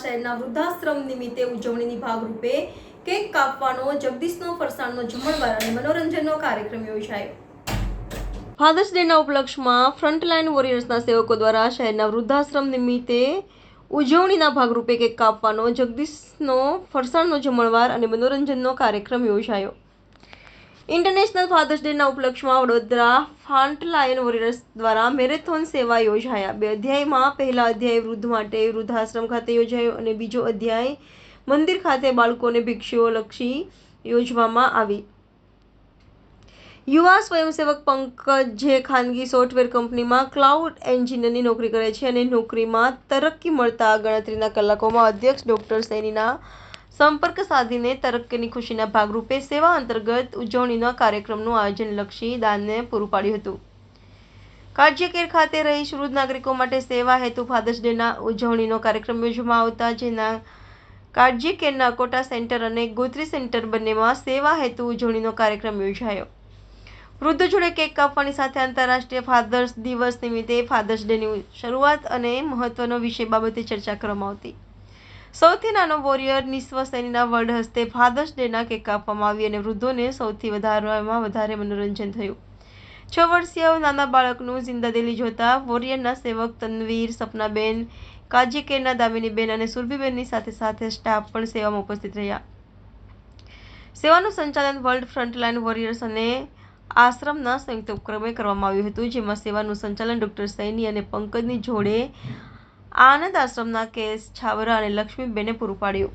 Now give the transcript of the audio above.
શહેરના વૃદ્ધાશ્રમ નિમિત્તે ઉજવણીની ભાગરૂપે કેક કાપવાનો, જગદીશનો ફરસાણનો જમણવાર અને મનોરંજનનો કાર્યક્રમ યોજાયો. ફાધર્સ ડેના ઉપલક્ષમાં ફ્રન્ટલાઇન વોરિયર્સના સેવકો દ્વારા શહેરના વૃદ્ધાશ્રમ નિમિત્તે ઉજવણીના ભાગરૂપે કેક કાપવાનો, જગદીશનો ફરસાણનો જમણવાર અને મનોરંજનનો કાર્યક્રમ યોજાયો. ઇન્ટરનેશનલ ફાધર્સ ડેના ઉપલક્ષમાં વડોદરા ફ્રન્ટલાઇન વોરિયર્સ દ્વારા મેરેથોન સેવા યોજાયા. બે અધ્યાયમાં પહેલા અધ્યાય વૃદ્ધ માટે વૃદ્ધાશ્રમ ખાતે યોજાયો અને બીજો અધ્યાય મંદિર ખાતે બાળકોને ભિક્ષુઓ લક્ષી યોજવામાં આવી. યુવા સ્વયંસેવક પંકજ જે ખાનગી સોફ્ટવેર કંપનીમાં ક્લાઉડ એન્જિનિયરની નોકરી કરે છે અને નોકરીમાં તરક્કી મળતા ગણતરીના કલાકોમાં અધ્યક્ષ ડોક્ટર સૈનીના સંપર્ક સાધીને તરક્કીની ખુશીના ભાગરૂપે સેવા અંતર્ગત ઉજવણીના કાર્યક્રમનું આયોજન લક્ષી દાનને પૂરું પાડ્યું હતું. કાજ્યકેર ખાતે રહી શ્રુદ્ધ નાગરિકો માટે સેવા હેતુ ફાધર્સ ડેના ઉજવણીનો કાર્યક્રમ યોજવામાં આવતા, જેના કાળજીકેરના અકોટા સેન્ટર અને ગોત્રી સેન્ટર બંનેમાં સેવા હેતુ ઉજવણીનો કાર્યક્રમ યોજાયો. વૃદ્ધ જોડે કેક કાપવાની સાથે આંતરરાષ્ટ્રીય ફાધર્સ દિવસ નિમિત્તે ફાધર્સ ડેની શરૂઆત અને મહત્વનો વિષય બાબતે ચર્ચા કરવામાં આવતી. સૌથી નાનો વોરિયર નિસ્વ સૈનીના વર્લ્ડ હસ્તે ફાધર્સ ડેના કેક કાપવામાં આવી અને વૃદ્ધોને સૌથી વધારેમાં વધારે મનોરંજન થયું. છ વર્ષીય નાના બાળકનું જિંદાદિલી જોતા વોરિયરના સેવક તનવીર, સપનાબેન કાજીકેરના દામિનીબેન અને સુરભીબેનની સાથે સાથે સ્ટાફ પણ સેવામાં ઉપસ્થિત રહ્યા. સેવાનું સંચાલન વર્લ્ડ ફ્રન્ટલાઇન વોરિયર્સ અને આશ્રમના સંયુક્ત ઉપક્રમે કરવામાં આવ્યું હતું, જેમાં સેવાનું સંચાલન ડૉક્ટર સૈની અને પંકજની જોડે આનંદ આશ્રમના કેસ છાબરા અને લક્ષ્મીબેને પૂરું પાડ્યું.